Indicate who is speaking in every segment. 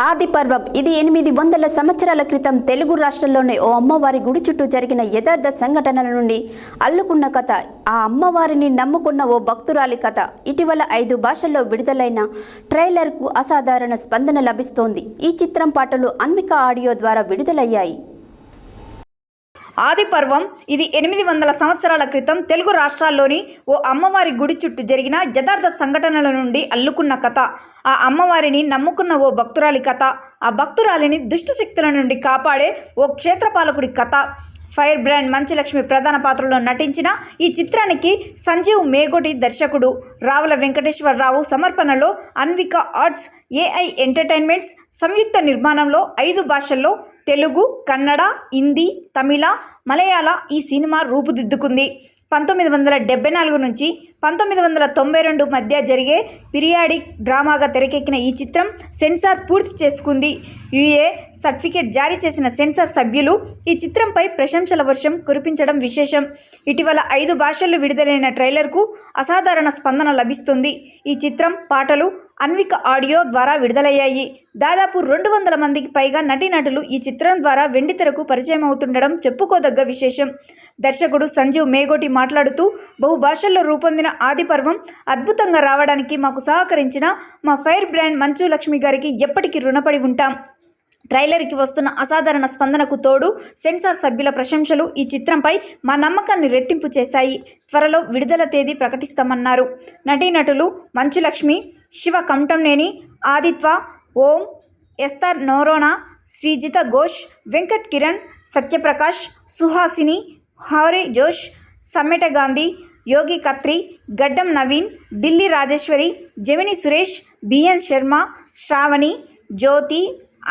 Speaker 1: ఆది పర్వం ఇది ఎనిమిది వందల సంవత్సరాల క్రితం తెలుగు రాష్ట్రంలోనే ఓ అమ్మవారి గుడి చుట్టూ జరిగిన యథార్థ సంఘటనల నుండి అల్లుకున్న కథ. ఆ అమ్మవారిని నమ్ముకున్న ఓ భక్తురాలి కథ. ఇటీవల ఐదు భాషల్లో విడుదలైన ట్రైలర్కు అసాధారణ స్పందన లభిస్తోంది. ఈ చిత్రం పాటలు అన్మిక ఆడియో ద్వారా విడుదలయ్యాయి.
Speaker 2: ఆది పర్వం ఇది ఎనిమిది వందల సంవత్సరాల క్రితం తెలుగు రాష్ట్రాల్లోని ఓ అమ్మవారి గుడి చుట్టూ జరిగిన యథార్థ సంఘటనల నుండి అల్లుకున్న కథ. ఆ అమ్మవారిని నమ్ముకున్న ఓ భక్తురాలి కథ. ఆ భక్తురాలిని దుష్ట శక్తుల నుండి కాపాడే ఓ క్షేత్రపాలకుడి కథ. ఫైర్ బ్రాండ్ మంచులక్ష్మి ప్రధాన పాత్రలో నటించిన ఈ చిత్రానికి సంజీవ్ మేగోటి దర్శకుడు. రావుల వెంకటేశ్వరరావు సమర్పణలో అన్విక ఆర్ట్స్ ఏఐ ఎంటర్టైన్మెంట్స్ సంయుక్త నిర్మాణంలో ఐదు భాషల్లో తెలుగు కన్నడ హిందీ తమిళ మలయాళ ఈ సినిమా రూపుదిద్దుకుంది. పంతొమ్మిది వందల డెబ్బై నాలుగు నుంచి పంతొమ్మిది వందల తొంభై రెండు మధ్య జరిగే పిరియాడిక్ డ్రామాగా తెరకెక్కిన ఈ చిత్రం సెన్సార్ పూర్తి చేసుకుంది. యుఏ సర్టిఫికేట్ జారీ చేసిన సెన్సార్ సభ్యులు ఈ చిత్రంపై ప్రశంసల వర్షం కురిపించడం విశేషం. ఇటీవల ఐదు భాషల్లో విడుదలైన ట్రైలర్కు అసాధారణ స్పందన లభిస్తుంది. ఈ చిత్రం పాటలు అన్విక ఆడియో ద్వారా విడుదలయ్యాయి. దాదాపు రెండు వందల మందికి పైగా నటీనటులు ఈ చిత్రం ద్వారా వెండితెరకు పరిచయం అవుతుండడం చెప్పుకోదగ్గ విశేషం. దర్శకుడు సంజీవ్ మేగోటి మాట్లాడుతూ బహుభాషల్లో రూపొందిన ఆది పర్వం అద్భుతంగా రావడానికి మాకు సహకరించిన మా ఫైర్ బ్రాండ్ మంచు లక్ష్మి గారికి ఎప్పటికీ రుణపడి ఉంటాం. ట్రైలర్కి వస్తున్న అసాధారణ స్పందనకు తోడు సెన్సార్ సభ్యుల ప్రశంసలు ఈ చిత్రంపై మా నమ్మకాన్ని రెట్టింపు చేశాయి. త్వరలో విడుదల తేదీ ప్రకటిస్తామన్నారు. నటీనటులు మంచులక్ష్మి శివ కంఠంనేని ఆదిత్వ ఓం ఎస్తర్ నోరోనా శ్రీజిత ఘోష్ వెంకట్ కిరణ్ సత్యప్రకాష్ సుహాసిని హౌరే జోష్ సమ్మెట గాంధీ యోగి కత్రి గడ్డం నవీన్ ఢిల్లీ రాజేశ్వరి జమిని సురేష్ బిఎన్ శర్మ శ్రావణి జ్యోతి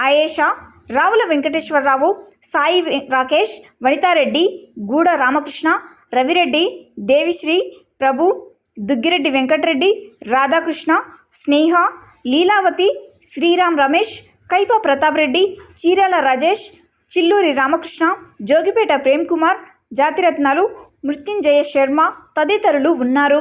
Speaker 2: ఆయేషా రావుల వెంకటేశ్వరరావు సాయి రాకేష్ వనితారెడ్డి గూడ రామకృష్ణ రవిరెడ్డి దేవిశ్రీ ప్రభు దుగ్గిరెడ్డి వెంకటరెడ్డి రాధాకృష్ణ స్నేహ లీలావతి శ్రీరామ్ రమేష్ కైప ప్రతాప్ రెడ్డి చీరాల రాజేష్ చిల్లూరి రామకృష్ణ జోగిపేట ప్రేమ్ కుమార్ జాతిరత్నాలు మృత్యుంజయ శర్మ తదితరులు ఉన్నారు.